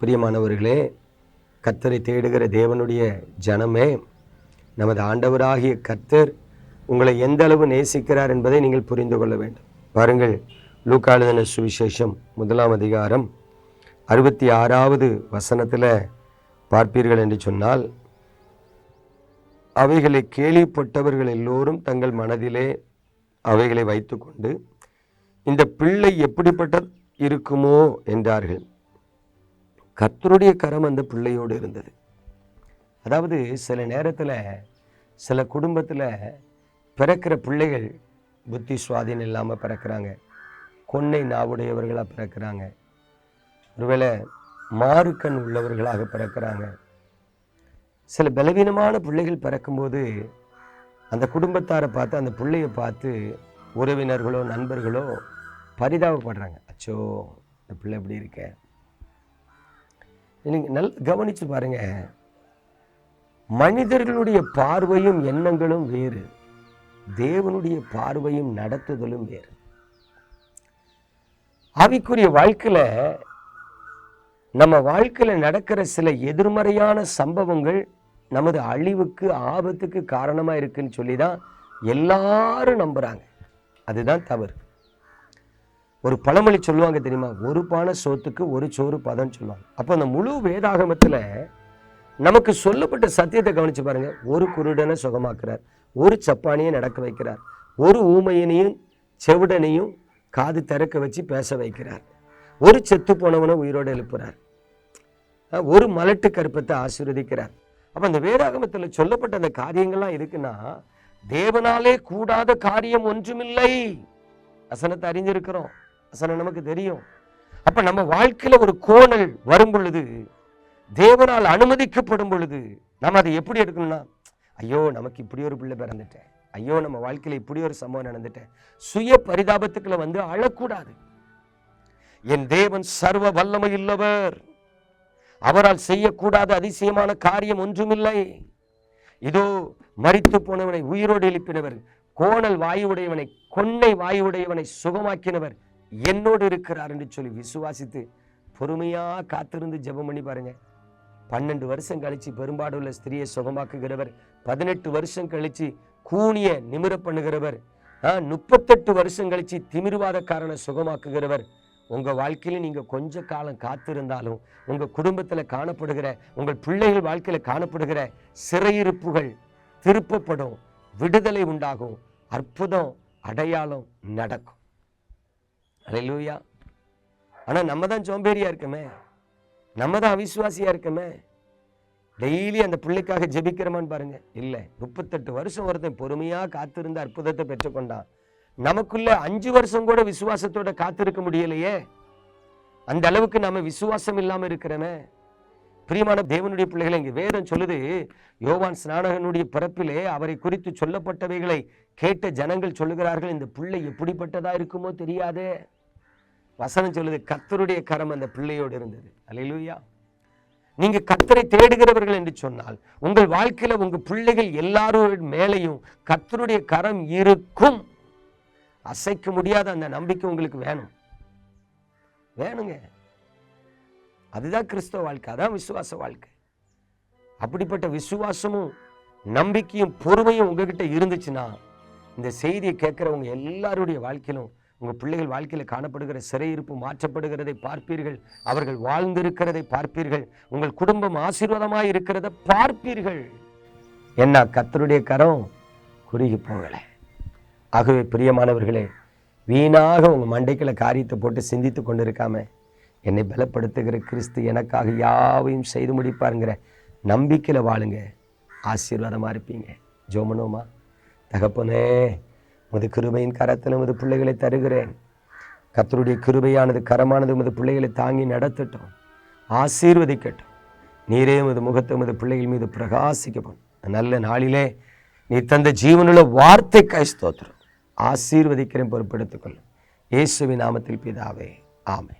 பிரியமானவர்களே கர்த்தரை தேடுகிற தேவனுடைய ஜனமே நமது ஆண்டவராகிய கர்த்தர் உங்களை எந்த அளவு நேசிக்கிறார் என்பதை நீங்கள் புரிந்து கொள்ள வேண்டும். பாருங்கள் லூக்காளுதன சுவிசேஷம் முதலாம் அதிகாரம் அறுபத்தி ஆறாவது வசனத்தில் பார்ப்பீர்கள் என்று சொன்னால் அவைகளை கேள்விப்பட்டவர்கள் எல்லோரும் தங்கள் மனதிலே அவைகளை வைத்துக்கொண்டு இந்த பிள்ளை எப்படிப்பட்ட இருக்குமோ? என்றார்கள். கர்த்தருடைய கரம் அந்த பிள்ளையோடு இருந்தது. அதாவது சில நேரத்தில் சில குடும்பத்தில் பிறக்கிற பிள்ளைகள் புத்தி சுவாதீனம் இல்லாமல் பிறக்கிறாங்க. கொன்னை நாவுடையவர்களாக பிறக்கிறாங்க. ஒருவேளை மாறுக்கண் உள்ளவர்களாக பிறக்கிறாங்க. சில பலவீனமான பிள்ளைகள் பிறக்கும்போது அந்த குடும்பத்தாரை பார்த்து அந்த பிள்ளையை பார்த்து உறவினர்களோ நண்பர்களோ பரிதாபப்படுறாங்க. அச்சோ இந்த பிள்ளை எப்படி இருக்கேன் நீங்கள் நல் கவனித்து பாருங்க. மனிதர்களுடைய பார்வையும் எண்ணங்களும் வேறு. தேவனுடைய பார்வையும் நடத்துதலும் வேறு. ஆவிக்குரிய வாழ்க்கையில் நம்ம வாழ்க்கையில் நடக்கிற சில எதிர்மறையான சம்பவங்கள் நமது அழிவுக்கு ஆபத்துக்கு காரணமாக இருக்குன்னு சொல்லி தான் எல்லாரும் நம்புகிறாங்க அதுதான் தவறு. ஒரு பழமொழி சொல்லுவாங்க தெரியுமா? ஒரு பானை சோத்துக்கு ஒரு சோறு பதம் சொல்லுவாங்க. அப்போ அந்த முழு வேதாகமத்தில் நமக்கு சொல்லப்பட்ட சத்தியத்தை கவனிச்சு பாருங்க. ஒரு குருடனை சுகமாக்குறார் ஒரு சப்பானியை நடக்க வைக்கிறார் ஒரு ஊமையனையும் செவிடனையும் காது திறக்க வச்சு பேச வைக்கிறார். ஒரு செத்து போனவனை உயிரோடு எழுப்புறார். ஒரு மலட்டு கருப்பத்தை ஆசீர்வதிக்கிறார். அப்ப அந்த வேதாகமத்தில் சொல்லப்பட்ட அந்த காரியங்கள்லாம் எதுக்குன்னா தேவனாலே கூடாத காரியம் ஒன்றுமில்லை. வசனத்தை அறிஞ்சிருக்கிறோம். சில நமக்கு தெரியும். அப்ப நம்ம வாழ்க்கையில ஒரு கோணல் வரும் பொழுது தேவனால் அனுமதிக்கப்படும் பொழுது நம்ம அதை எப்படி எடுக்கணும்னா ஐயோ நமக்கு இப்படி ஒரு பிள்ளை பிறந்துட்டேன். ஐயோ நம்ம வாழ்க்கையில இப்படி ஒரு சம்பவம் நடந்துட்டேன். சுய பரிதாபத்துக்குள்ள வந்து அழக்கூடாது. என் தேவன் சர்வ வல்லமை இல்லவர் அவரால் செய்யக்கூடாத அதிசயமான காரியம் ஒன்றுமில்லை. இதோ மரித்து போனவனை உயிரோடு எழுப்பினவர் கோணல் வாயுடையவனை கொன்னை வாயுடையவனை சுகமாக்கினவர் என்னோடு இருக்கிறார் என்று சொல்லி விசுவாசித்து பொறுமையா காத்திருந்து ஜெபம் பண்ணி பாருங்க. பன்னெண்டு வருஷம் கழிச்சு பெரும்பாடுள்ள ஸ்திரியை சுகமாக்குகிறவர் பதினெட்டு வருஷம் கழிச்சு கூனிய நிமிர பண்ணுகிறவர் ஆ, முப்பத்தெட்டு வருஷம் கழிச்சு திமிர்வாதக்காரனை சுகமாக்குகிறவர். உங்க வாழ்க்கையில நீங்க கொஞ்ச காலம் காத்திருந்தாலும் உங்க குடும்பத்துல காணப்படுகிற உங்கள் பிள்ளைகள் வாழ்க்கையில காணப்படுகிற சிறையிருப்புகள் திருப்பப்படும் விடுதலை உண்டாகும் அற்புதம் அடையாளம் நடக்கும். அலையூயா ஆனா நம்ம தான் சோம்பேறியா இருக்கமே. நம்ம தான் அவிசுவாசியா இருக்கமே. டெய்லி அந்த பிள்ளைக்காக ஜெபிக்கிறோமான்னு பாருங்க. இல்லை முப்பத்தெட்டு வருஷம் ஒருத்தன் பொறுமையா காத்திருந்த அற்புதத்தை பெற்றுக்கொண்டான். நமக்குள்ள அஞ்சு வருஷம் கூட விசுவாசத்தோட காத்திருக்க முடியலையே. அந்த அளவுக்கு நாம விசுவாசம் இல்லாமல் இருக்கிறோமே. பிரியமான தேவனுடைய பிள்ளைகளை இங்க வேதம் சொல்லுது யோவான் ஸ்நானகனுடைய பிறப்பிலே அவரை குறித்து சொல்லப்பட்டவைகளை கேட்ட ஜனங்கள் சொல்லுகிறார்கள் இந்த பிள்ளை எப்படிப்பட்டதா இருக்குமோ தெரியாது. வசனம் சொல்லுது கத்தருடைய கரம் அந்த பிள்ளையோடு இருந்தது. அல்லேலூயா. நீங்க கர்த்தரை தேடுகிறவர்கள் என்று சொன்னால் உங்கள் வாழ்க்கையில உங்க பிள்ளைகள் எல்லாரும் மேலையும் கத்தருடைய கரம் இருக்கும். அசைக்க முடியாத அந்த நம்பிக்கை உங்களுக்கு வேணும். வேணுங்க. அதுதான் கிறிஸ்தவ வாழ்க்கை அதான் விசுவாச வாழ்க்கை. அப்படிப்பட்ட விசுவாசமும் நம்பிக்கையும் பொறுமையும் உங்ககிட்ட இருந்துச்சுன்னா இந்த செய்தியை கேட்குறவங்க எல்லாருடைய வாழ்க்கையிலும் உங்கள் பிள்ளைகள் வாழ்க்கையில் காணப்படுகிற சிறையிருப்பு மாற்றப்படுகிறதை பார்ப்பீர்கள். அவர்கள் வாழ்ந்திருக்கிறதை பார்ப்பீர்கள். உங்கள் குடும்பம் ஆசீர்வாதமாக இருக்கிறத பார்ப்பீர்கள். என்ன கத்தருடைய கரம்? குறுகி போகலை. ஆகவே பிரியமானவர்களே வீணாக உங்கள் மண்டைக்குள்ள காரியத்தை போட்டு சிந்தித்து கொண்டு இருக்காம என்னை பலப்படுத்துகிற கிறிஸ்து எனக்காக யாவையும் செய்து முடிப்பாருங்கிற நம்பிக்கையில் வாழுங்க. ஆசீர்வாதமாக இருப்பீங்க. ஜோமனோமா? தகப்பனே உமது கிருபையின் கரத்தில் உமது பிள்ளைகளை தருகிறேன். கத்தருடைய கிருபையானது கரமானது உமது பிள்ளைகளை தாங்கி நடத்தட்டும் ஆசீர்வதிக்கட்டும். நீரே உமது முகத்தை உமது பிள்ளைகள் மீது பிரகாசிக்கப்படும். நல்ல நாளிலே நீ தந்த ஜீவனுள்ள வார்த்தை கைஸ்தோத்திரம் ஆசீர்வதிக்கிறேன் பொறுப்பெடுத்துக்கொள்ளும் இயேசுவின் நாமத்தில் பிதாவே ஆமை